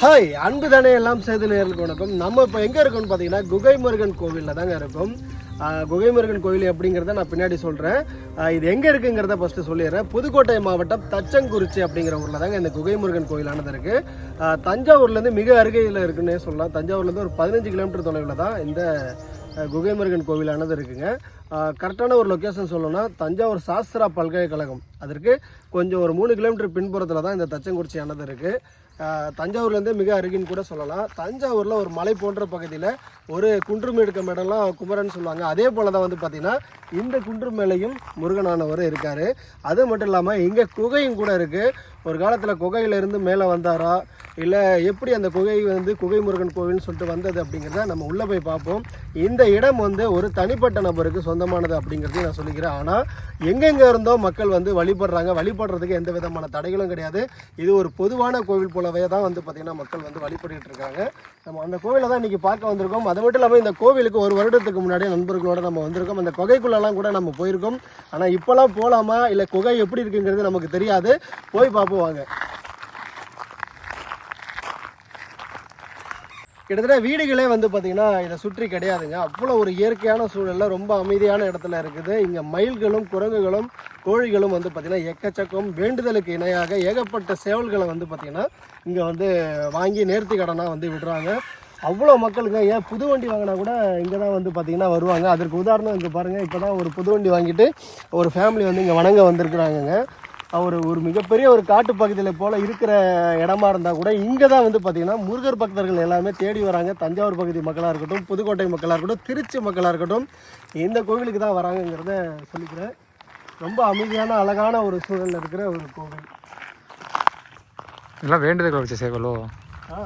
Hi அன்பு தானே எல்லாம் செய்து நேர்களுக்கு வணக்கம். நம்ம இப்போ எங்கே இருக்கோம்னு பார்த்தீங்கன்னா குகை முருகன் கோவிலில் தாங்க இருக்கும். குகை முருகன் கோவில் அப்படிங்கிறத நான் பின்னாடி சொல்கிறேன் இது எங்கே இருக்குங்கிறத ஃபஸ்ட்டு சொல்லிடுறேன். புதுக்கோட்டை மாவட்டம் தச்சங்குறிச்சி அப்படிங்கிற ஊரில் தாங்க இந்த குகை முருகன் கோவிலானது இருக்குது தஞ்சாவூர்லேருந்து மிக அருகையில் இருக்குன்னே சொல்லலாம். தஞ்சாவூர்லேருந்து ஒரு பதினஞ்சு கிலோமீட்டர் தொலைவில் தான் இந்த குகை முருகன் கோவிலானது இருக்குங்க. கரெக்டான ஒரு லொக்கேஷன் சொல்லணும்னா தஞ்சாவூர் சாஸ்திரா பல்கலைக்கழகம். அதற்கு கொஞ்சம் ஒரு மூணு கிலோமீட்டர் பின்புறத்தில் தான் இந்த தச்சங்குறிச்சியானது இருக்குது தஞ்சாவூர்லேருந்து மிக அருகின்னு கூட சொல்லலாம். தஞ்சாவூரில் ஒரு மலை போன்ற பகுதியில் ஒரு குன்றும் எடுக்க மேடெல்லாம் குமரன் சொல்லுவாங்க. அதே போல் தான் வந்து பார்த்திங்கன்னா இந்த குன்று மேலேயும் முருகனானவர் இருக்கார். அது மட்டும் இல்லாமல் இங்கே குகையும் கூட இருக்குது ஒரு காலத்தில் குகையிலேருந்து மேலே வந்தாரா? இல்லை எப்படி அந்த குகை வந்து குகை முருகன் கோவில்னு சொல்லிட்டு வந்தது அப்படிங்கிறத நம்ம உள்ளே போய் பார்ப்போம். இந்த இடம் வந்து ஒரு தனிப்பட்ட நபருக்கு சொந்தமானது அப்படிங்கிறதையும் நான் சொல்லிக்கிறேன். ஆனால் எங்கெங்கே இருந்தோ மக்கள் வந்து வழிபடுறாங்க. வழிபடுறதுக்கு எந்த விதமான தடைகளும் கிடையாது. இது ஒரு பொதுவான கோவில் போலவே தான் வந்து பார்த்திங்கன்னா மக்கள் வந்து வழிபட்டுட்டு இருக்காங்க. நம்ம அந்த கோவிலை தான் இன்றைக்கி பார்க்க வந்திருக்கோம். அது மட்டும் இல்லாமல் இந்த கோவிலுக்கு ஒரு வருடத்துக்கு முன்னாடி நண்பர்களோட நம்ம வந்திருக்கோம். அந்த குகைக்குள்ளெல்லாம் கூட நம்ம போயிருக்கோம். ஆனால் இப்போலாம் போகலாமா இல்லை குகை எப்படி இருக்குங்கிறது நமக்கு தெரியாது. போய் பார்ப்போம் வாங்க. கிட்டத்தட்ட வீடுகளே வந்து பார்த்திங்கன்னா இதை சுற்றி கிடையாதுங்க. அவ்வளோ ஒரு இயற்கையான சூழலில் ரொம்ப அமைதியான இடத்துல இருக்குது. இங்கே மயில்களும் குரங்குகளும் கோழிகளும் வந்து பார்த்திங்கன்னா எக்கச்சக்கம் வேண்டுதலுக்கு இணையாக ஏகப்பட்ட சேவல்களை வந்து பார்த்திங்கன்னா இங்கே வந்து வாங்கி நேர்த்தி கடனாக வந்து விடுறாங்க. அவ்வளோ மக்களுங்க. ஏன் புது வண்டி வாங்கினா கூட இங்கே தான் வந்து பார்த்திங்கன்னா வருவாங்க. அதற்கு உதாரணம் இங்கே பாருங்கள் இப்போ தான் ஒரு புது வண்டி வாங்கிட்டு ஒரு ஃபேமிலி வந்து இங்கே வணங்க வந்திருக்கிறாங்கங்க. அவர் ஒரு மிகப்பெரிய ஒரு காட்டு பகுதியில் போல் இருக்கிற இடமா இருந்தால் கூட இங்கே தான் வந்து பார்த்திங்கன்னா முருகர் பக்தர்கள் எல்லாமே தேடி வராங்க. தஞ்சாவூர் பகுதி மக்களாக இருக்கட்டும் புதுக்கோட்டை மக்களாக இருக்கட்டும் திருச்சி மக்களாக இருக்கட்டும் இந்த கோவிலுக்கு தான் வராங்கங்கிறத சொல்லிக்கிறேன். ரொம்ப அமைதியான அழகான ஒரு சூழலில் இருக்கிற ஒரு கோவில். இதெல்லாம் வேண்டுதல் வச்ச சேவலோ ஆ.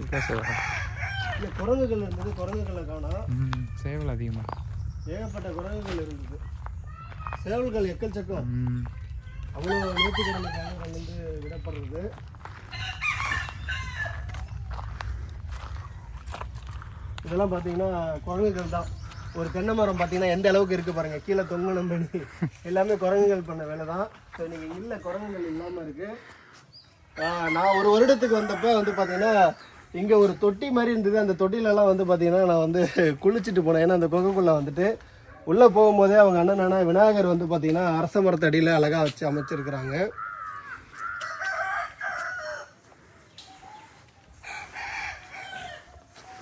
இல்லை குரங்குகள் இருந்தது குரங்குகளை காணோம். சேவல் அதிகமாக ஏகப்பட்ட குரங்குகள் இருந்தது. சேவல்கள் எக்கச்சக்கம் அவ்வளோ நேர்த்திக்கடனுக்காக வந்து விடப்படுறது. இதெல்லாம் பார்த்தீங்கன்னா குரங்குகள் தான். ஒரு தென்னை மரம் பார்த்தீங்கன்னா எந்த அளவுக்கு இருக்குது பாருங்க. கீழே தொங்கணும் பண்ணி. எல்லாமே குரங்குகள் பண்ண வேலை தான். ஸோ நீங்கள் இல்லை குரங்குகள் இல்லாமல் இருக்குது நான் ஒரு வருடத்துக்கு வந்தப்போ வந்து பார்த்தீங்கன்னா இங்கே ஒரு தொட்டி மாதிரி இருந்தது. அந்த தொட்டிலெல்லாம் வந்து பார்த்தீங்கன்னா நான் வந்து குளிச்சுட்டு போனேன். ஏன்னா அந்த குகைக்குள்ளே வந்துட்டு உள்ளே போகும்போதே அவங்க அண்ணனா விநாயகர் வந்து பார்த்தீங்கன்னா அரச மரத்தடியில் அழகாக வச்சு அமைச்சிருக்கிறாங்க.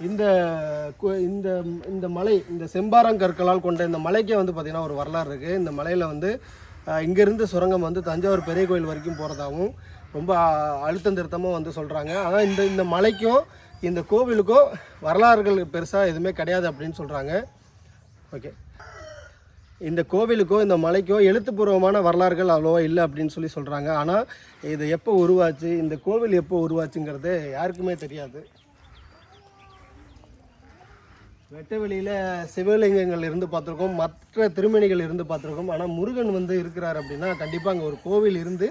இந்த இந்த இந்த மலை இந்த செம்பாரங்கற்களால் கொண்ட இந்த மலைக்கே வந்து பார்த்திங்கன்னா ஒரு வரலாறு இருக்குது இந்த மலையில் வந்து இங்கேருந்து சுரங்கம் வந்து தஞ்சாவூர் பெரிய கோயில் வரைக்கும் போகிறதாகவும் ரொம்ப அழுத்தம் திருத்தமாக வந்து சொல்கிறாங்க ஆனால் இந்த இந்த மலைக்கும் இந்த கோவிலுக்கும் வரலாறுகள் பெருசாக எதுவுமே கிடையாது அப்படின்னு சொல்கிறாங்க ஓகே இந்த கோவிலுக்கோ இந்த மலைக்கோ எழுத்துப்பூர்வமான வரலாறுகள் அவ்வளோவா இல்லை அப்படின்னு சொல்லி சொல்கிறாங்க ஆனால் இது எப்போ உருவாச்சு இந்த கோவில் எப்போ உருவாச்சுங்கிறது யாருக்குமே தெரியாது. வெட்ட வெளியில் சிவலிங்கங்கள் இருந்து பார்த்துருக்கோம் மற்ற திருமணிகள் இருந்து பார்த்துருக்கோம். ஆனால் முருகன் வந்து இருக்கிறார் அப்படின்னா கண்டிப்பாக அங்கே ஒரு கோவில் இருந்து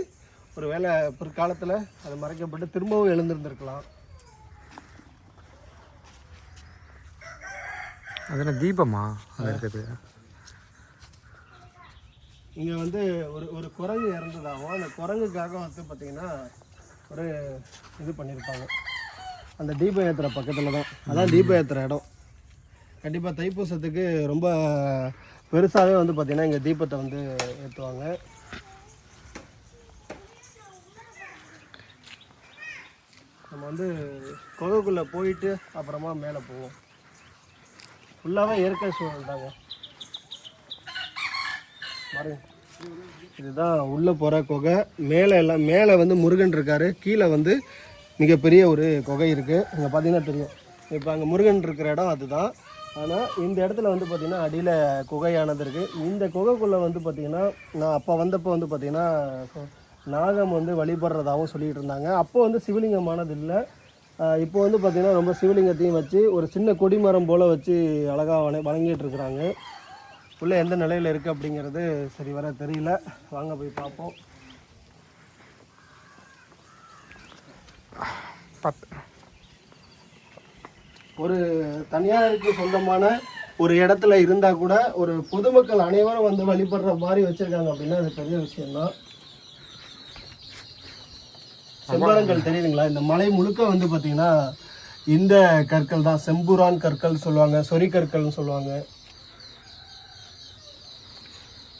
ஒரு வேளை பிற்காலத்தில் அது மறைக்கப்பட்டு திரும்பவும் எழுந்திருந்திருக்கலாம். அது என்ன தீபமா? அது இருக்குது இங்கே வந்து ஒரு ஒரு குரங்கு இறந்ததாகவும் அந்த குரங்குக்காக வந்து பார்த்திங்கன்னா ஒரு இது பண்ணியிருப்பாங்க அந்த தீபம் ஏற்றுற பக்கத்தில் தான் அதான் தீபம் ஏற்றுற இடம். கண்டிப்பாக தைப்பூசத்துக்கு ரொம்ப பெருசாகவே வந்து பார்த்திங்கன்னா இங்கே தீபத்தை வந்து ஏற்றுவாங்க நம்ம வந்து குகைக்குள்ளே போயிட்டு அப்புறமா மேலே போவோம். ஃபுல்லாகவே இயற்கை சூழல் தாங்க. இதுதான் உள்ளே போகிற குகை. மேலே எல்லாம் மேலே வந்து முருகன் இருக்காரு. கீழே வந்து மிகப்பெரிய ஒரு குகை இருக்குது இங்கே பார்த்தீங்கன்னா தெரியும். இப்போ அங்கே முருகன் இருக்கிற இடம் அதுதான். ஆனால் இந்த இடத்துல வந்து பார்த்திங்கன்னா அடியில் குகையானது இருக்குது இந்த குகைக்குள்ளே வந்து பார்த்திங்கன்னா நான் அப்போ வந்தப்போ வந்து பார்த்திங்கன்னா நாகம் வந்து வழிபடுறதாகவும் சொல்லிட்டு இருந்தாங்க அப்போ வந்து சிவலிங்கமானது இல்லை. இப்போ வந்து பார்த்திங்கன்னா ரொம்ப சிவலிங்கத்தையும் வச்சு ஒரு சின்ன கொடிமரம் போல் வச்சு அழகாக வண வணங்கிட்டு இருக்கிறாங்க உள்ளே எந்த நிலையில் இருக்குது அப்படிங்கிறது சரி வர தெரியல. வாங்க போய் பார்ப்போம். ஒரு தனியாருக்கு சொந்தமான ஒரு இடத்துல இருந்தால் கூட ஒரு பொதுமக்கள் அனைவரும் வந்து வழிபடுற மாதிரி வச்சுருக்காங்க அப்படின்னா அது பெரிய விஷயம்தான். செம்பரங்கள் தெரியுதுங்களா? இந்த மலை முழுக்க வந்து பார்த்தீங்கன்னா இந்த கற்கள் தான். செம்புரான் கற்கள் சொல்லுவாங்க சொறி கற்கள்னு சொல்லுவாங்க.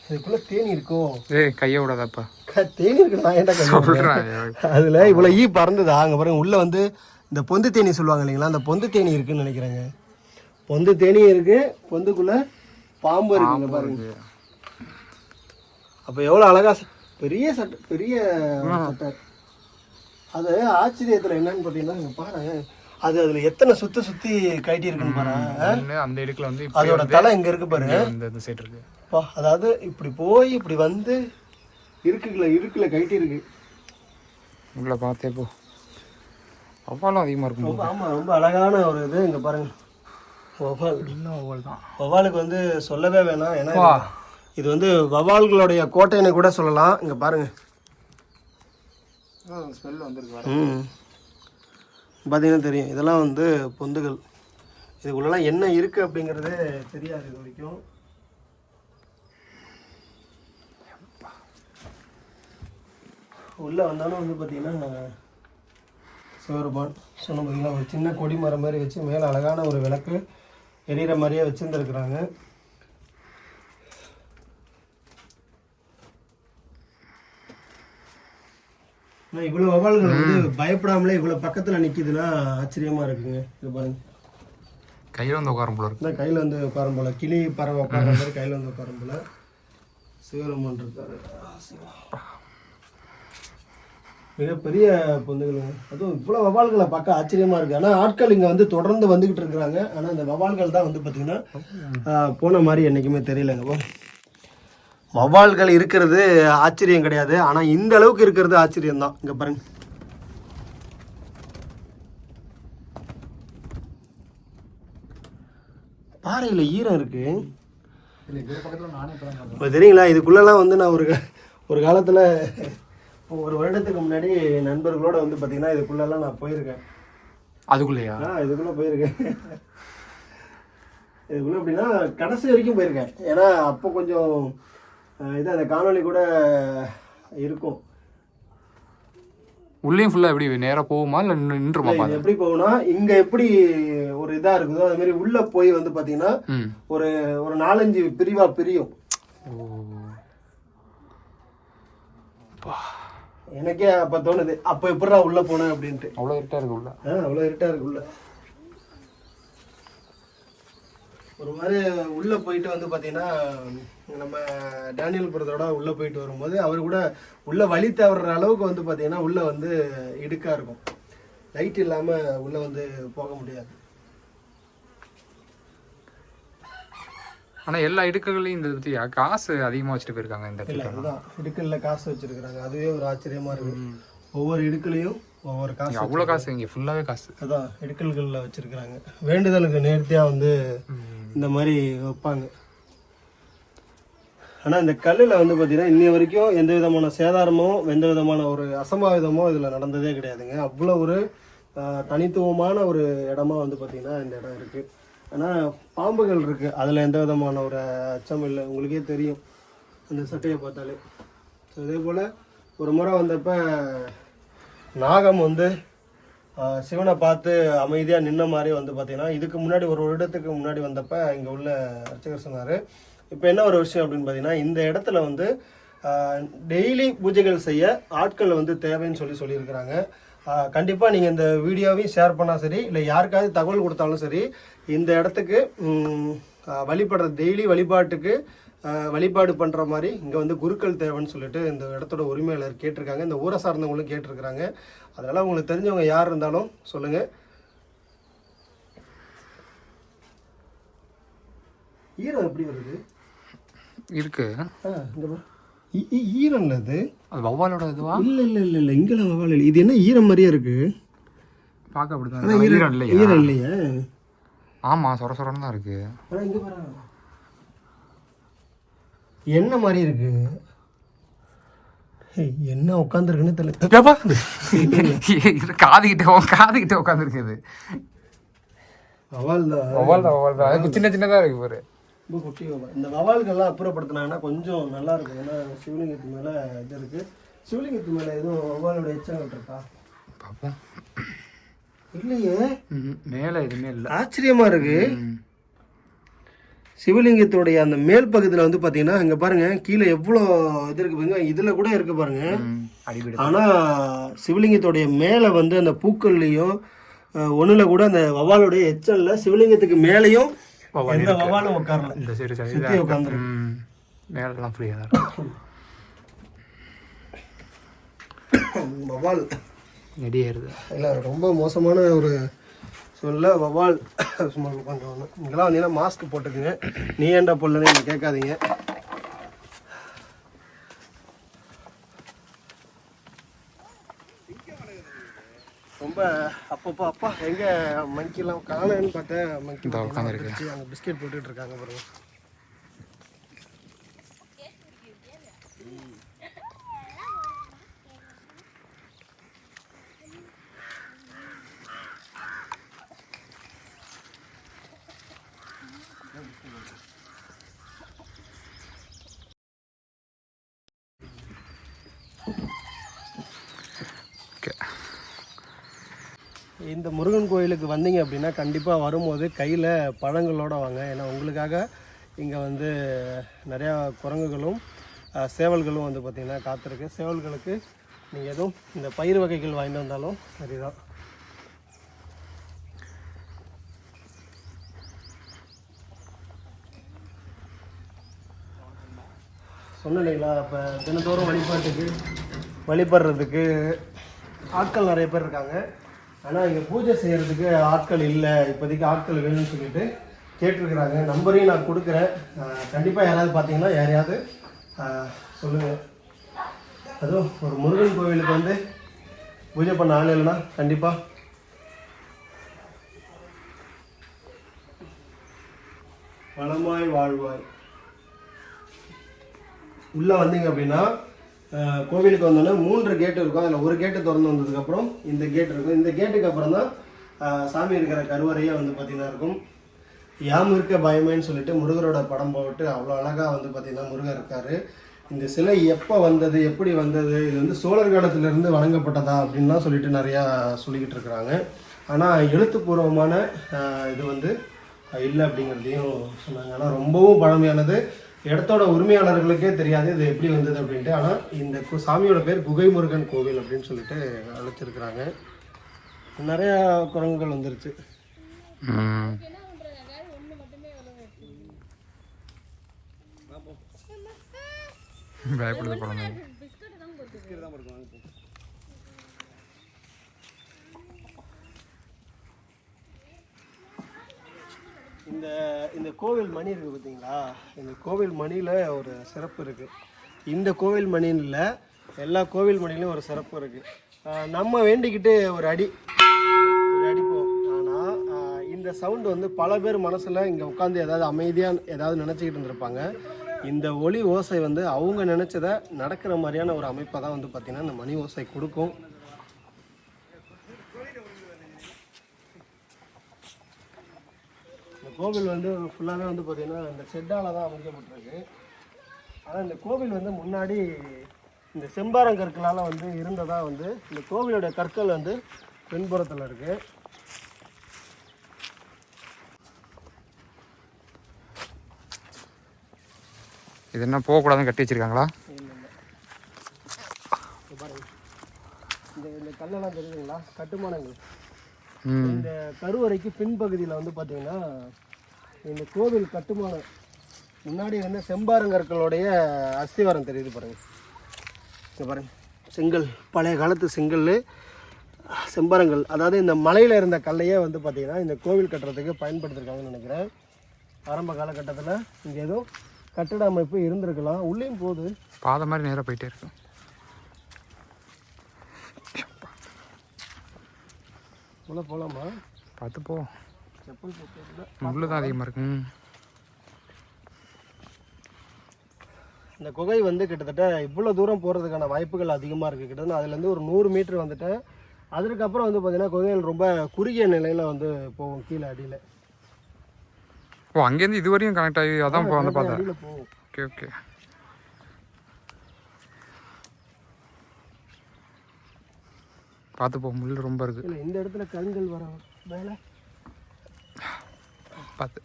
இதுக்குள்ள தேனி இருக்கோ? ஏய் கையை விடாதப்பா. தேனி இருக்கு நான் ஏன்டா சொல்றேன் அதுல இவ்வளவு ஈ பறந்ததா? அங்க பாருங்க உள்ள வந்து இந்த பொந்து தேனி சொல்லுவாங்க இல்லைங்களா? அந்த பொந்து தேனி இருக்குன்னு நினைக்கிறேங்க. பொந்து தேனி இருக்கு பொந்துக்குள்ள பாம்பு இருக்குங்க பாருங்க. அப்ப எவ்வளவு அழகா பெரிய சட்டை பெரிய சட்டை. அது ஆச்சரியத்துல என்னன்னு பாத்தீங்கன்னா இங்க பாருங்க அது அதுல எத்தனை சுத்தி சுத்தி கட்டி இருக்குன்னு பாருங்க அந்த இடுக்குல வந்து அதோட தலை இங்க இருக்கு பாருங்க இந்த சைடு இருக்கு. அப்பா, அதாவது இப்படி போய் இப்படி வந்து இருக்குல இருக்குல கைட்டி இருக்கு. உள்ள பார்த்தே போ. அவ்வாலும் அதிகமா இருக்கும் ஆமா ரொம்ப அழகான ஒரு இது இங்க பாருங்க. வவால். இன்னும் அவ்வளோ தான். வவாலுக்கு வந்து சொல்லவே வேணாம். ஏன்னா இது- இது வந்து வவால்களுடைய கோட்டைன்னு கூட சொல்லலாம். இங்க பாருங்க. ஸ்மெல் வந்துருக்கு பார்த்தீங்கன்னா தெரியும். இதெல்லாம் வந்து பொந்துகள். இதுக்குள்ளெல்லாம் என்ன இருக்குது அப்படிங்கிறதே தெரியாது இது வரைக்கும். உள்ளே வந்தாலும் வந்து பார்த்திங்கன்னா சிவருபான் சொன்ன பார்த்திங்கன்னா ஒரு சின்ன கொடி மரம் மாதிரி வச்சு மேலே அழகான ஒரு விளக்கு எரியிற மாதிரியே வச்சுருந்துருக்குறாங்க. ஆனால் இவ்வளோ வவால்கள் வந்து பயப்படாமலே இவ்வளோ பக்கத்தில் நிற்கிதுன்னா ஆச்சரியமாக இருக்குங்க. இது பாருங்க. கையில வந்து உட்காரும் போல இருக்கு. கையில் வந்து உட்காரும் போல. கிளி பறவை உட்கார மாதிரி கையில் வந்து உட்காரும் போல. சிவருமான் இருக்காரு. மிகப்பெரிய பொந்துகளுங்க. அதுவும் இவ்வளோ வவால்களை பார்க்க ஆச்சரியமா இருக்கு. ஆனால் ஆட்கள் இங்கே வந்து தொடர்ந்து வந்துகிட்டு இருக்கிறாங்க. ஆனால் இந்த வவால்கள் தான் வந்து பார்த்தீங்கன்னா போன மாதிரி என்றைக்குமே தெரியலங்க. போ வவால்கள் இருக்கிறது ஆச்சரியம் கிடையாது. ஆனால் இந்த அளவுக்கு இருக்கிறது ஆச்சரியம் தான். இங்கே பாருங்க. பாறையில் ஈரம் இருக்கு. இப்போ தெரியுங்களா இதுக்குள்ளெல்லாம் வந்து நான் ஒரு ஒரு காலத்தில் ஒரு வருடத்துக்கு முன்னாடி நண்பர்களோட வந்து பார்த்தீங்கன்னா இதுக்குள்ளெல்லாம் நான் போயிருக்கேன். அதுக்குள்ளேயா? ஆ இதுக்குள்ளே போயிருக்கேன். இதுக்குள்ளே எப்படின்னா கடைசி வரைக்கும் போயிருக்கேன். ஏன்னா அப்போ கொஞ்சம் இது அந்த காணொளி கூட இருக்கும். உள்ளேயும் ஃபுல்லா எப்படி? நேரா போகுமா? இல்ல நின்றுமா எப்படி போகும்னா இங்கே எப்படி ஒரு இதாக இருக்குதோ அது மாதிரி உள்ளே போய் வந்து பார்த்தீங்கன்னா ஒரு ஒரு நாலஞ்சு பிரிவாக பிரியும். எனக்கே அப்போ தோணுது அப்போ எப்படிடா உள்ளே போனேன் அப்படின்ட்டு. அவ்வளோ இருட்டா இருக்கு உள்ள. ஆ அவ்வளோ இருட்டாக இருக்கு உள்ள. ஒரு மாதிரி உள்ளே போயிட்டு வந்து பார்த்தீங்கன்னா நம்ம டேனியல் புரத்தோட உள்ளே போயிட்டு வரும்போது அவர் கூட உள்ளே வழி தவறுற அளவுக்கு வந்து பார்த்தீங்கன்னா உள்ளே வந்து இடுக்காக இருக்கும். லைட் இல்லாமல் உள்ளே வந்து போக முடியாது. ஆனா எல்லா இடுக்குகளையும் இந்த பத்தி காசு அதிகமா வச்சுட்டு போயிருக்காங்க இந்த இல்லை அதுதான் இடுக்கல்ல காசு வச்சிருக்கிறாங்க. அதுவே ஒரு ஆச்சரியமாக இருக்கு. ஒவ்வொரு இடுக்கலையும் ஒவ்வொரு காசு அவ்வளோ காசு இங்க ஃபுல்லாவே காசு. அதான் இடுக்கல்களில் வச்சிருக்கிறாங்க. வேண்டுதலுக்கு நேர்த்தியாக வந்து இந்த மாதிரி வைப்பாங்க. ஆனால் இந்த கல்லில் வந்து பார்த்தீங்கன்னா இன்னி வரைக்கும் எந்த விதமான சேதாரமோ எந்த விதமான ஒரு அசம்பாவிதமோ இதில் நடந்ததே கிடையாதுங்க. அவ்வளோ ஒரு தனித்துவமான ஒரு இடமா வந்து பார்த்தீங்கன்னா இந்த இடம் இருக்குது ஆனால் பாம்புகள் இருக்குது அதில் எந்த விதமான ஒரு அச்சம் இல்லை. உங்களுக்கே தெரியும் அந்த சட்டையை பார்த்தாலே. ஸோ இதே போல் ஒரு முறை வந்தப்போ நாகம் வந்து சிவனை பார்த்து அமைதியாக நின்ன மாதிரி வந்து பார்த்திங்கன்னா இதுக்கு முன்னாடி ஒரு வருடத்துக்கு முன்னாடி வந்தப்போ இங்கே உள்ள அர்ச்சகர் சொன்னார். இப்போ என்ன ஒரு விஷயம் அப்படின்னு பார்த்தீங்கன்னா இந்த இடத்துல வந்து டெய்லி பூஜைகள் செய்ய ஆட்கள் வந்து தேவைன்னு சொல்லி சொல்லியிருக்கிறாங்க. கண்டிப்பாக நீங்கள் இந்த வீடியோவையும் ஷேர் பண்ணால் சரி இல்லை யாருக்காவது தகவல் கொடுத்தாலும் சரி இந்த இடத்துக்கு வழிபடுற டெய்லி வழிபாட்டுக்கு வழிபாடு பண்ணுற மாதிரி இங்கே வந்து குருக்கள் தேவைன்னு சொல்லிட்டு இந்த இடத்தோட உரிமையாளர் கேட்டிருக்காங்க. இந்த ஊரை சார்ந்தவங்களும் கேட்டிருக்கிறாங்க. அதனால் உங்களுக்கு தெரிஞ்சவங்க யார் இருந்தாலும் சொல்லுங்கள் ஈரம் எப்படி வருது? இருக்கு. இங்க ஈரம் அது வவ்வாலோட இதுவா? இல்ல இல்ல இல்ல இல்ல இங்கெல்லாம் வவால் இல்லை. இது என்ன ஈரம் மாதிரியே இருக்கு? பார்க்க அப்படிதான். ஈரம் இல்லையா ஈரம் இல்லையே. ஆமா சொர சொரன்னு தான் இருக்கு. இங்க என்ன மாதிரி இருக்கு? என்ன உட்காந்துருக்குன்னு தெரியல. காதுகிட்ட காதுகிட்ட உட்காந்துருக்குது வவால் தான். வவ்வால் தான் வவ்வால் தான். அது சின்ன சின்னதா இருக்கு பாரு. ரொம்ப குட்டி வவால் இந்த வவால்கள்லாம் அப்புறப்படுத்தினாங்கன்னா கொஞ்சம் நல்லா இருக்கும். ஏன்னா சிவலிங்கத்து மேல இது இருக்கு. சிவலிங்கத்து மேல எதுவும் வவாலோட எச்சங்கள் இருக்கா? பார்ப்போம் இல்லையே. மேலே எதுவுமே இல்லை. ஆச்சரியமா இருக்கு. சிவலிங்கத்துடைய அந்த மேல் பகுதியில் வந்து பார்த்தீங்கன்னா இங்கே பாருங்க கீழே எவ்வளோ இது இருக்கு பாருங்க. இதில் கூட இருக்கு பாருங்க. ஆனால் சிவலிங்கத்துடைய மேலே வந்து அந்த பூக்கள்லையும் ஒன்றில் கூட அந்த வவாலுடைய எச்சல்ல சிவலிங்கத்துக்கு மேலேயும் எந்த வவாலும் உட்காரல இந்த சைடு சுத்தி சைடு உட்காந்துருக்கு ம் மேலெல்லாம் ஃப்ரீயாக தான் இருக்கும் வவால் நெடி ஏறுது இல்லை ரொம்ப மோசமான ஒரு சூழ்நிலை வவால் சும்மா கொஞ்சம் இங்கெல்லாம் வந்தீங்கன்னா மாஸ்க் போட்டுக்குங்க நீ ஏன்டா பொருள்னு நீங்கள் கேட்காதீங்க ரொம்ப அப்பப்போ அப்பா எங்க மங்கிலாம் காணேன்னு பார்த்தேன். மங்கி. அங்க பிஸ்கெட் போட்டுட்டு இருக்காங்க பாருங்க. இந்த முருகன் கோயிலுக்கு வந்தீங்க அப்படின்னா கண்டிப்பாக வரும்போது கையில் பழங்களோடு வாங்க. ஏன்னா உங்களுக்காக இங்கே வந்து நிறையா குரங்குகளும் சேவல்களும் வந்து பார்த்திங்கன்னா காத்திருக்கு. சேவல்களுக்கு நீங்கள் எதுவும் இந்த பயிர் வகைகள் வாங்கிட்டு வந்தாலும் சரிதான். சொன்னேன் இல்லைங்களா? இப்போ தினந்தோறும் வழிபாட்டுக்கு வழிபடுறதுக்கு ஆட்கள் நிறைய பேர் இருக்காங்க. ஆனால் இங்கே பூஜை செய்கிறதுக்கு ஆட்கள் இல்லை. இப்போதைக்கு ஆட்கள் வேணும்னு சொல்லிட்டு கேட்டிருக்கிறாங்க. நம்பரையும் நான் கொடுக்குறேன். கண்டிப்பாக யாராவது பார்த்தீங்கன்னா யாரையாவது சொல்லுங்கள் அதுவும் ஒரு முருகன் கோவிலுக்கு வந்து பூஜை பண்ண ஆள் இல்லைன்னா கண்டிப்பாக வளமாய் வாழ்வாய். உள்ளே வந்தீங்க அப்படின்னா கோவிலுக்கு வந்தோடனே மூன்று கேட்டு இருக்கும். அதில் ஒரு கேட்டு திறந்து வந்ததுக்கப்புறம் இந்த கேட் இருக்கும். இந்த கேட்டுக்கு அப்புறம் தான் சாமி இருக்கிற கருவறையே வந்து பார்த்திங்கன்னா இருக்கும். யாம் இருக்க பயமேன்னு சொல்லிட்டு முருகரோட படம் போட்டு அவ்வளோ அழகாக வந்து பார்த்திங்கன்னா முருகர் இருக்கார். இந்த சிலை எப்போ வந்தது எப்படி வந்தது இது வந்து சோழர் காலத்திலிருந்து வழங்கப்பட்டதா அப்படின்லாம் சொல்லிட்டு நிறையா சொல்லிக்கிட்டு இருக்கிறாங்க. ஆனால் எழுத்துப்பூர்வமான இது வந்து இல்லை அப்படிங்கிறதையும் சொன்னாங்க. ஆனால் ரொம்பவும் பழமையானது. இடத்தோட உரிமையாளர்களுக்கே தெரியாது இது எப்படி வந்தது அப்படின்ட்டு. ஆனால் இந்த கு- சாமியோட பேர் குகை முருகன் கோவில் அப்படின்னு சொல்லிட்டு அழைச்சிருக்கிறாங்க. நிறையா குரங்குகள் வந்துருச்சு. ம். பயப்படுது குழந்தை இந்த இந்த கோவில் மணி இருக்குது பார்த்தீங்களா? இந்த கோவில் மணியில் ஒரு சிறப்பு இருக்குது இந்த கோவில் மணின்னு இல்லை எல்லா கோவில் மணிலையும் ஒரு சிறப்பு இருக்குது நம்ம வேண்டிக்கிட்டு ஒரு அடி ஒரு அடிப்போம் ஆனால் இந்த சவுண்டு வந்து பல பேர் மனசில் இங்கே உட்காந்து ஏதாவது அமைதியாக ஏதாவது நினச்சிக்கிட்டு இருந்திருப்பாங்க. இந்த ஒளி ஓசை வந்து அவங்க நினச்சதை நடக்கிற மாதிரியான ஒரு அமைப்பை தான் வந்து பார்த்திங்கன்னா இந்த மணி ஓசை கொடுக்கும். கோவில் வந்து ஃபுல்லாகவே வந்து பார்த்திங்கன்னா இந்த செட்டால் தான் அமைக்கப்பட்டிருக்கு. ஆனால் இந்த கோவில் வந்து முன்னாடி இந்த செம்பாரங்கற்களால் வந்து இருந்ததாக வந்து இந்த கோவிலோட கற்கள் வந்து பின்புறத்தில் இருக்குது இது என்ன போகக்கூடாதுன்னு கட்டி வச்சிருக்காங்களா? இந்த இந்த கல்லெல்லாம் தெரியுதுங்களா? கட்டுமானங்கள். இந்த கருவறைக்கு பின்பகுதியில் வந்து பார்த்தீங்கன்னா இந்த கோவில் கட்டுமானம் முன்னாடி வந்து செம்பாரங்கற்களுடைய அஸ்திவாரம் தெரியுது பாருங்க. இங்க பாருங்க. செங்கல் பழைய காலத்து செங்கல் செம்பரங்கள். அதாவது இந்த மலையில் இருந்த கல்லையே வந்து பார்த்தீங்கன்னா இந்த கோவில் கட்டுறதுக்கு பயன்படுத்திருக்காங்கன்னு நினைக்கிறேன். ஆரம்ப காலகட்டத்தில் இங்கே ஏதோ கட்டட அமைப்பு இருந்திருக்கலாம். உள்ளேயும் போகுது. பாதை மாதிரி நேராக போயிட்டே இருக்கு. உள்ள போகலாமா பார்த்து போ. செப்பல் போட்டு முள்ளு தான் அதிகமாக இருக்கு. இந்த குகை வந்து கிட்டத்தட்ட இவ்வளோ தூரம் போகிறதுக்கான வாய்ப்புகள் அதிகமாக இருக்குது கிட்டத்தட்ட அதுலேருந்து ஒரு நூறு மீட்டர் வந்துட்டேன் அதுக்கப்புறம் வந்து பார்த்தீங்கன்னா குகைகள் ரொம்ப குறுகிய நிலையில் வந்து போகும் கீழே அடியில். ஓ அங்கேருந்து இது வரையும் கனெக்ட் ஆகி அதான் வந்து பார்த்தேன் ஓகே ஓகே. பார்த்து போ முள் ரொம்ப இருக்கு. இல்லை இந்த இடத்துல கருங்கல் வர மேலே பார்த்து.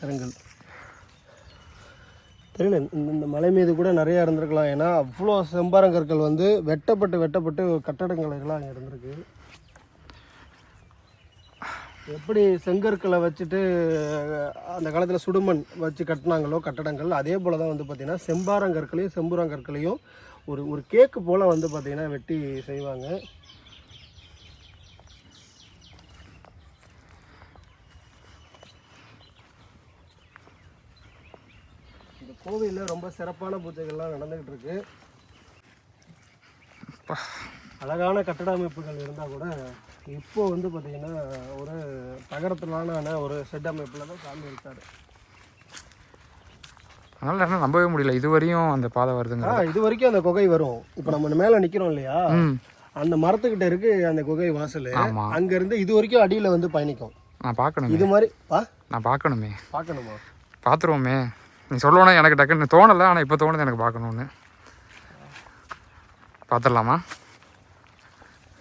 கருங்கல் தெரியல இந்த இந்த மலை மீது கூட நிறையா இருந்திருக்கலாம். ஏன்னா அவ்வளோ செம்பாரங்கற்கள் வந்து வெட்டப்பட்டு வெட்டப்பட்டு கட்டடங்கள் அங்கே இருந்திருக்கு. எப்படி செங்கற்களை வச்சுட்டு அந்த காலத்தில் சுடுமண் வச்சு கட்டினாங்களோ கட்டடங்கள் அதே போல் தான் வந்து பார்த்திங்கன்னா செம்பாரங்கற்களையும் செம்புராங்கற்களையும் ஒரு ஒரு கேக்கு போல் வந்து பார்த்திங்கன்னா வெட்டி செய்வாங்க. கோவிலில் ரொம்ப சிறப்பான பூஜைகள்லாம் நடந்துக்கிட்டு இருக்கு. அழகான கட்டட அமைப்புகள் இருந்தால் கூட இப்போ வந்து பார்த்தீங்கன்னா ஒரு தகரத்திலான ஒரு செட் அமைப்பில் தான் சாமி இருக்காரு. அதனால என்ன நம்பவே முடியல. இது வரையும் அந்த பாதை வருதுங்க இது வரைக்கும் அந்த குகை வரும். இப்போ நம்ம மேலே நிற்கிறோம் இல்லையா? அந்த மரத்துக்கிட்ட இருக்கு அந்த குகை வாசல். அங்கேருந்து இது வரைக்கும் அடியில் வந்து பயணிக்கும். நான் பார்க்கணுமே. இது மாதிரி பா நான் பார்க்கணுமே. பார்க்கணுமா? பார்த்துருவோமே. நீ சொல்லணும் எனக்கு டக்குன்னு தோணலை ஆனால் இப்போ தோணுது எனக்கு பார்க்கணுன்னு பார்த்துடலாமா?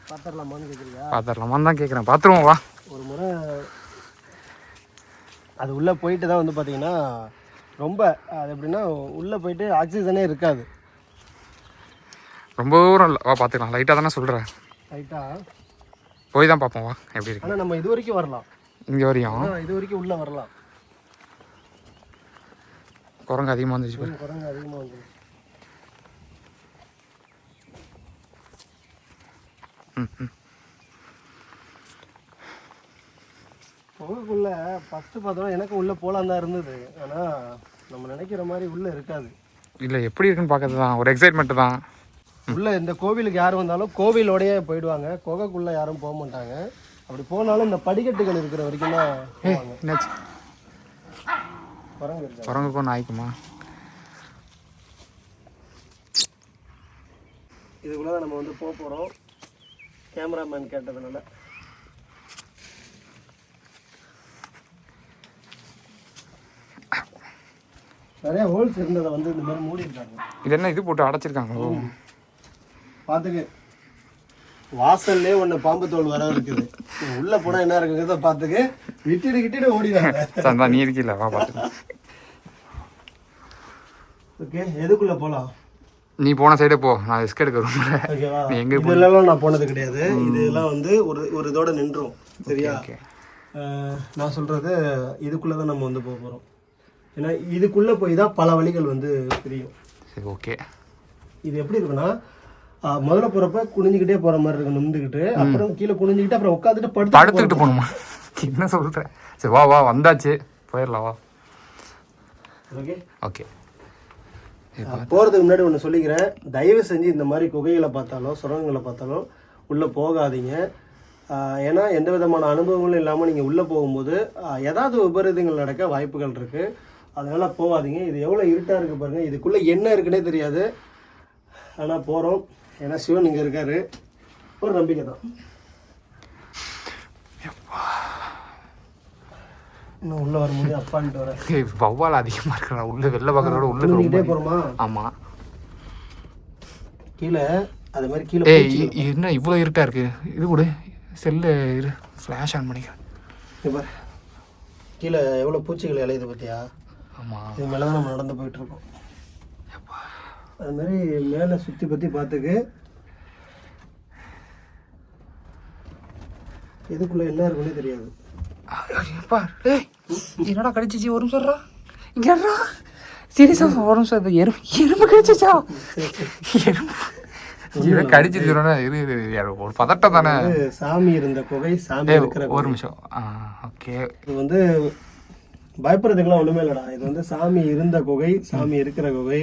பார்த்துடலாமான்னு கேட்குறியா? பார்த்துடலாமான்னு தான் கேட்குறேன். பார்த்துருவோம் வா. ஒரு முறை அது உள்ளே போயிட்டு தான் வந்து பார்த்தீங்கன்னா ரொம்ப அது எப்படின்னா உள்ளே போயிட்டு ஆக்சிஜனே இருக்காது. ரொம்ப தூரம் இல்லை. வா பார்த்துக்கலாம். லைட்டாக தானே சொல்கிறேன் ரைட்டாக போய் தான் பார்ப்போம் வா. எப்படி இருக்கு? ஆனால் நம்ம இது வரைக்கும் வரலாம். இங்கே வரையும். இது வரைக்கும் உள்ளே வரலாம். குரங்கு அதிகமாக வந்துருச்சு பாரு. குரங்கு அதிகமாக வந்து ம் ம். போகக்குள்ள ஃபஸ்ட்டு பார்த்தோம் எனக்கு உள்ளே போகலாம் தான் இருந்தது. ஆனால் நம்ம நினைக்கிற மாதிரி உள்ளே இருக்காது. இல்லை எப்படி இருக்குன்னு பார்க்கறது தான். ஒரு எக்ஸைட்மெண்ட் தான். உள்ளே இந்த கோவிலுக்கு யார் வந்தாலும் கோவிலோடயே போயிடுவாங்க. குகைக்குள்ளே யாரும் போக மாட்டாங்க. அப்படி போனாலும் இந்த படிக்கட்டுகள் இருக்கிற வரைக்கும் தான் போவாங்க என்னாச்சு குரங்கு இருக்காது குரங்குக்கும் நாய்க்குமா? இதுக்குள்ளே தான் நம்ம வந்து போக போகிறோம் கேமராமேன் கேட்டதுனால. நிறைய ஹோல்ஸ் இருந்ததை வந்து இந்த மாதிரி மூடி இருக்காங்க இது என்ன இது போட்டு அடைச்சிருக்காங்களோ? பார்த்துக்கு. வாசல்லே ஒன்று பாம்பு தோல் வர இருக்குது. உள்ள போனால் என்ன இருக்குங்கிறத பார்த்துக்கு விட்டுட்டு கிட்டிட்டு ஓடிடாங்க சந்தா நீ இருக்கீல்ல வா பார்த்து ஓகே எதுக்குள்ள போகலாம் நீ போன சைடே போ. நான் ரிஸ்க் எடுக்க ஓகேவா? நீ எங்க இதெல்லாம் நான் போனது கிடையாது. இதெல்லாம் வந்து ஒரு ஒரு இதோட நின்றோம். சரியா? நான் சொல்றது இதுக்குள்ள தான் நம்ம வந்து போக போகிறோம் ஏன்னா இதுக்குள்ள போய் தான் பல வழிகள் வந்து தெரியும் சரி ஓகே. இது எப்படி இருக்குன்னா முதல்ல போறப்ப குனிஞ்சுக்கிட்டே போற மாதிரி இருக்கும் நிமிந்துக்கிட்டு. அப்புறம் கீழே குனிஞ்சுக்கிட்டு அப்புறம் உட்காந்துட்டு படுத்து படுத்துக்கிட்டு போகணுமா? என்ன சொல்ற? சரி வா வா வந்தாச்சு. போயிடலாம் வா. ஓகே? ஓகே. போகிறதுக்கு முன்னாடி ஒன்று சொல்லிக்கிறேன். தயவு செஞ்சு இந்த மாதிரி குகைகளை பார்த்தாலும் சுரங்கங்களை பார்த்தாலும் உள்ளே போகாதீங்க. ஏன்னா எந்த விதமான அனுபவங்களும் இல்லாமல் நீங்கள் உள்ளே போகும்போது ஏதாவது விபரீதங்கள் நடக்க வாய்ப்புகள் இருக்குது அதனால் போகாதீங்க. இது எவ்வளோ இருட்டாக இருக்குது பாருங்கள் இதுக்குள்ளே என்ன இருக்குன்னே தெரியாது. ஆனால் போகிறோம் ஏன்னா சிவன் இங்கே இருக்காரு. ஒரு நம்பிக்கை தான். இன்னும் உள்ளே வரும்போது அப்பான்ட்டு ஏய், வௌவால் அதிகமாக இருக்கிறா. உள்ள வெளில பார்க்கறதோட உள்ள குனிஞ்சுக்கிட்டே போகிறோமா ஆமாம் கீழே அது மாதிரி கீழே ஏய் என்ன இவ்வளோ இருட்டா இருக்கு? இது கூட செல்லு இரு. ஃப்ளாஷ் ஆன் பண்ணிக்கிறேன். கீழே எவ்வளோ பூச்சிகள் இலையுது பார்த்தியா ஆமாம் இது மேலே தான் நம்ம நடந்து போயிட்டு அது மாதிரி மேலே சுற்றி பற்றி பார்த்துக்கு இதுக்குள்ளே என்ன இருக்குன்னே தெரியாது. என்னடா கடிச்சிச்சு ஒரு இருடா. இங்க இருடா. சீரியஸா ஒரு நிமிஷம் இது எறும்பு எறும்பு கடிச்சிச்சா? எறும்பு. இவன் இரு ஒரு பதட்டம் தானே. சாமி இருந்த குகை சாமி இருக்கிற ஒரு நிமிஷம். ஓகே. இது வந்து பயப்படுறதுக்கெல்லாம் ஒன்றுமே இல்லைடா. இது வந்து சாமி இருந்த குகை சாமி இருக்கிற குகை.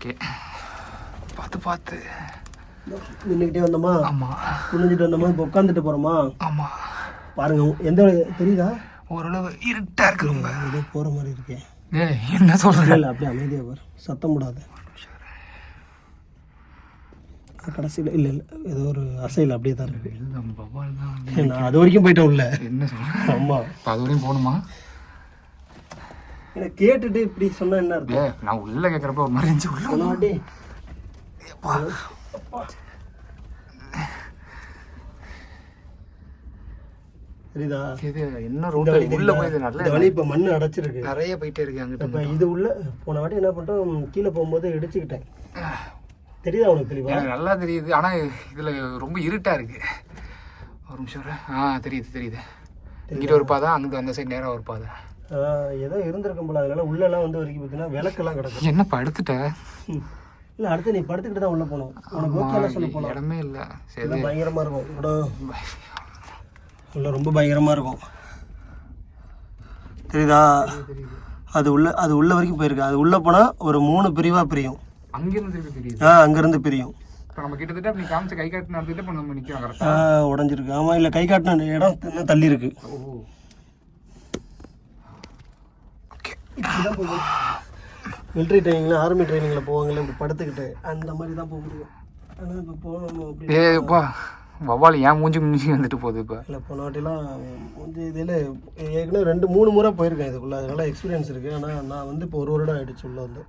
ஓகே. பார்த்து பார்த்து. நின்றுக்கிட்டே வந்தோமா? ஆமாம் குனிஞ்சிட்டு வந்தோமா? இப்போ உட்காந்துட்டு போகிறோமா ஆமாம் பாருங்க எந்த தெரியுதா? ஓரளவு இருட்டா இருக்கு ரொம்ப. ஏதோ போகிற மாதிரி இருக்கேன் ஏய் என்ன சொல்ற? இல்லை இல்லை அப்படியே அமைதியாக வரும் சத்தம் போடாது. கடைசியில் இல்லை இல்லை ஏதோ ஒரு அசையில் அப்படியே தான் இருக்கு. அது வரைக்கும் போயிட்டேன் உள்ள. என்ன சொல்ற? ஆமாம் அது வரையும் போகணுமா? எனக்கு கேட்டுட்டு இப்படி சொன்னா என்ன ஏ நான் உள்ள கேட்குறப்ப ஒரு மாதிரி இருந்துச்சு உள்ள அப்பா. சரிதா இது என்ன ரூட் உள்ள? போய் நல்ல வழி இப்ப மண்ணு அடைச்சிருக்கு. நிறைய போயிட்டே இருக்கு இப்ப அங்கிட்ட இது உள்ள போன வாட்டி என்ன பண்ணிட்டோம்? கீழே போகும்போது இடிச்சுக்கிட்டேன். தெரியுதா உனக்கு தெளிவா? நல்லா தெரியுது. ஆனா இதுல ரொம்ப இருட்டா இருக்கு. ஒரு நிமிஷம். ஆ தெரியுது தெரியுது. இங்கிட்ட ஒரு பாதை அங்கிட்ட அந்த சைடு நேரா ஒரு பாதை. ஏதோ இருந்திருக்கும் போல. அதனால உள்ள எல்லாம் வந்து வரைக்கும் பார்த்தீங்கன்னா விளக்கெல்லாம் கிடக்கும். என்ன படுத்துட்ட. இல்ல அடுத்து நீ படுத்துக்கிட்டு தான் உள்ள போகணும். உனக்கு ஓகே சொல்ல போலாம் இடமே இல்ல. சரி. எல்லாம் பயங்கரமா இருக்கும். கூட உள்ள ரொம்ப பயங்கரமா இருக்கும். தெரியுதா? அது உள்ள அது உள்ள வரைக்கும் போயிருக்கு. அது உள்ள போனா ஒரு மூணு பிரிவா பிரியும். அங்கிருந்து தெரியுது? ஆ அங்கிருந்து பிரியும். நம்ம கிட்டத்தட்ட அப்படி காமிச்ச கை காட்டு நடத்திட்டு இப்போ நம்ம நிற்கிறோம் கரெக்டாக ஆ? உடஞ்சிருக்கு. ஆமா இல்ல கை காட்டின இடம் தள்ளி இருக்கு ஓ ஓகே மிலிட்ரி ட்ரைனிங்ல ஆர்மி ட்ரைனிங்ல போவாங்கல்ல இப்படி படுத்துக்கிட்டு அந்த மாதிரி தான் போக முடியும். ஆனா இப்போ போகணும் ஏப்பா வவ்வால் ஏன் மூஞ்சி மூஞ்சி வந்துட்டு போகுது இப்போ. இல்லை போன வாட்டிலாம் வந்து இதில் ஏற்கனவே ரெண்டு மூணு முறை போயிருக்கேன் இதுக்குள்ள. அதனால எக்ஸ்பீரியன்ஸ் இருக்குது ஆனால் நான் வந்து இப்போ ஒரு வருடம் ஆயிடுச்சு உள்ள வந்து.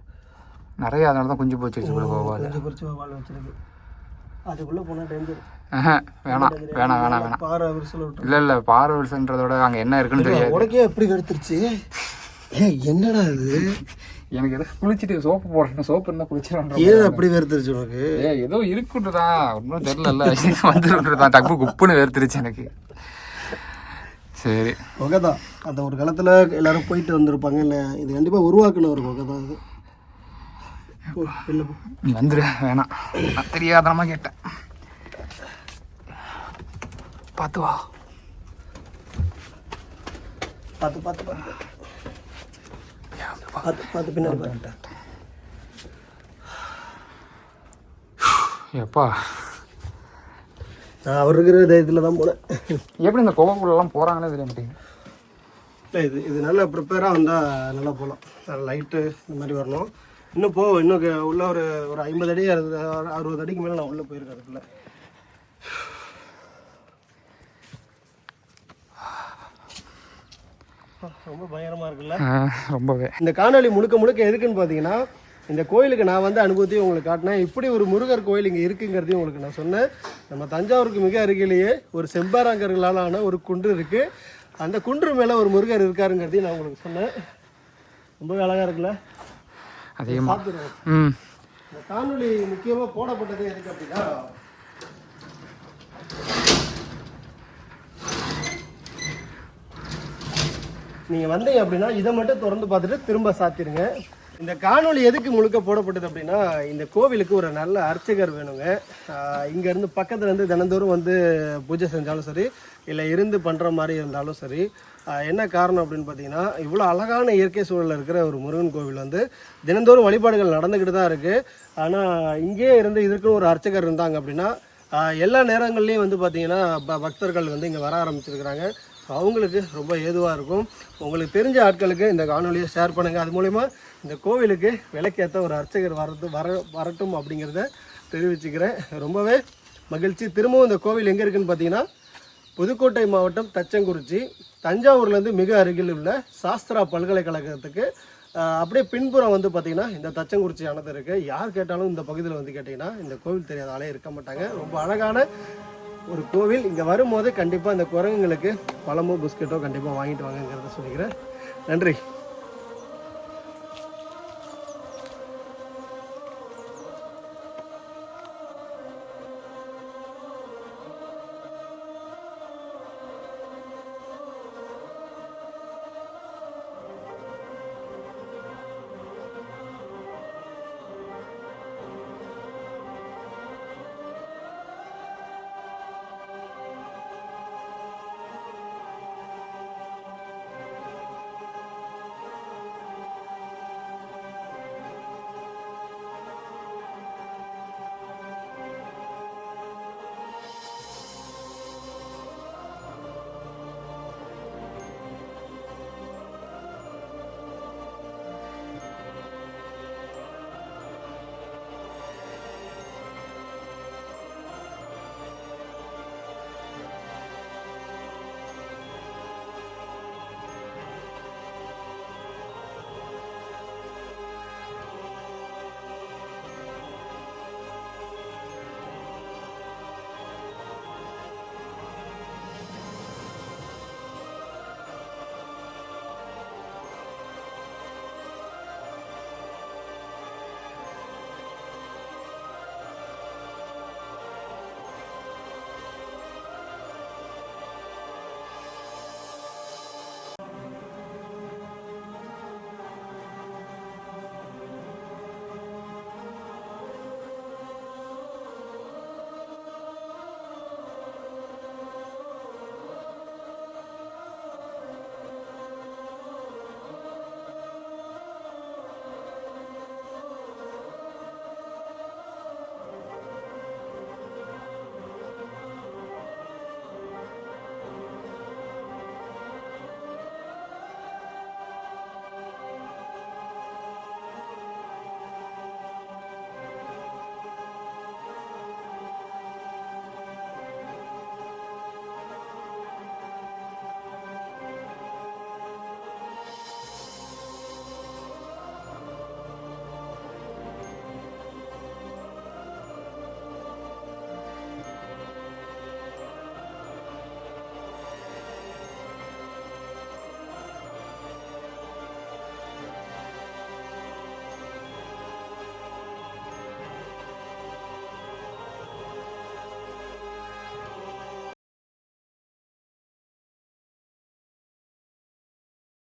நிறைய அதனால தான் குஞ்சு போச்சு வவ்வால். கொஞ்சம் குறித்து வாழ் வச்சிருக்கு. அதுக்குள்ளே போனால் டேஞ்சர் வேணாம் வேணாம் வேணாம் வேணாம் பாறை விரிசல் இல்லை இல்லை பார்வல்ஸ்ன்றதோட அங்கே என்ன இருக்குன்னு தெரியாது. உனக்கே எப்படி கெடுத்துருச்சு ஏ என்னடா இது? எனக்கு ஏதோ குளிச்சுட்டு சோப்பு போடணும் சோப்பு இருந்தால் குளிச்சிடணும் ஏன் அப்படி வேர்த்துருச்சு உனக்கு? ஏ ஏதோ இருக்குன்றதான் ஒன்றும் தெரியல வந்துருன்றதான் டக்கு குப்புன்னு வேர்த்துருச்சு எனக்கு. சரி. குகை தான் அந்த ஒரு காலத்தில் எல்லாரும் போயிட்டு வந்திருப்பாங்க. இல்லை இது கண்டிப்பாக உருவாக்குன ஒரு குகை தான் இது வந்துரு. வேணாம். நான் தெரியாதனமா கேட்டேன். பார்த்து வா. பார்த்து பார்த்து பார்த்து. பார்த்து பார்த்து பின்னாடி எப்பா நான் அவர் இருக்கிற தைரியத்தில் தான் போனேன். எப்படி இந்த கோவக்குள்ளெல்லாம் போகிறாங்கன்னே தெரிய மாட்டேங்குது. இல்லை இது இது நல்லா ப்ரிப்பேராக வந்தால் நல்லா போகலாம் நல்லா லைட்டு இந்த மாதிரி வரணும். இன்னும் போ இன்னும் உள்ள ஒரு ஒரு ஐம்பது அடி அறுபது அறுபது அடிக்கு மேலே நான் உள்ளே போயிருக்கேன் அதுக்குள்ள. ரொம்ப பயங்கரமாக இருக்குல்ல? ரொம்பவே. இந்த காணொளி முழுக்க முழுக்க எதுக்குன்னு பார்த்தீங்கன்னா இந்த கோயிலுக்கு நான் வந்து அனுபவத்தையும் உங்களுக்கு காட்டினேன். இப்படி ஒரு முருகர் கோயில் இங்கே இருக்குங்கிறதையும் உங்களுக்கு நான் சொன்னேன். நம்ம தஞ்சாவூருக்கு மிக அருகிலேயே ஒரு செம்பாராங்கர்களால் ஆன ஒரு குன்று இருக்குது அந்த குன்று மேலே ஒரு முருகர் இருக்காருங்கிறதையும் நான் உங்களுக்கு சொன்னேன். ரொம்பவே அழகாக இருக்குல்ல? அதிகமாக பார்த்துருவோம் ம். இந்த காணொளி முக்கியமாக போடப்பட்டது எதுக்கு அப்படின்னா நீங்கள் வந்தீங்க அப்படின்னா இதை மட்டும் திறந்து பார்த்துட்டு திரும்ப சாத்திடுங்க. இந்த காணொளி எதுக்கு முழுக்க போடப்பட்டது அப்படின்னா இந்த கோவிலுக்கு ஒரு நல்ல அர்ச்சகர் வேணுங்க. இங்கேருந்து பக்கத்துலேருந்து இருந்து தினந்தோறும் வந்து பூஜை செஞ்சாலும் சரி இல்லை இருந்து பண்ணுற மாதிரி இருந்தாலும் சரி என்ன காரணம் அப்படின்னு பார்த்தீங்கன்னா இவ்வளோ அழகான இயற்கை சூழலில் இருக்கிற ஒரு முருகன் கோவில் வந்து தினந்தோறும் வழிபாடுகள் நடந்துக்கிட்டு தான் இருக்குது ஆனால் இங்கேயே இருந்து இதுக்குன்னு ஒரு அர்ச்சகர் இருந்தாங்க அப்படின்னா எல்லா நேரங்கள்லேயும் வந்து பார்த்தீங்கன்னா ப- பக்தர்கள் வந்து இங்கே வர ஆரம்பிச்சிருக்கிறாங்க. அவங்களுக்கு ரொம்ப ஏதுவாக இருக்கும். உங்களுக்கு தெரிஞ்ச ஆட்களுக்கு இந்த காணொலியை ஷேர் பண்ணுங்கள் அது மூலிமா இந்த கோவிலுக்கு விளக்கேற்ற ஒரு அர்ச்சகர் வரது வர வரட்டும் அப்படிங்கிறத தெரிவிச்சுக்கிறேன். ரொம்பவே மகிழ்ச்சி. திரும்பவும் இந்த கோவில் எங்கே இருக்குதுன்னு பார்த்தீங்கன்னா புதுக்கோட்டை மாவட்டம் தச்சங்குறிச்சி. தஞ்சாவூர்லேருந்து மிக அருகில் உள்ள சாஸ்திரா பல்கலைக்கழகத்துக்கு அப்படியே பின்புறம் வந்து பார்த்தீங்கன்னா இந்த தச்சங்குறிச்சி அணை இருக்குது யார் கேட்டாலும் இந்த பகுதியில் வந்து கேட்டிங்கன்னா இந்த கோவில் தெரியாத ஆளே இருக்க மாட்டாங்க. ரொம்ப அழகான ஒரு கோவில். இங்கே வரும்போது கண்டிப்பாக இந்த குரங்குங்களுக்கு பழமோ பிஸ்கெட்டோ கண்டிப்பாக வாங்கிட்டு வாங்கங்கிறத சொல்லிக்கிறேன். நன்றி.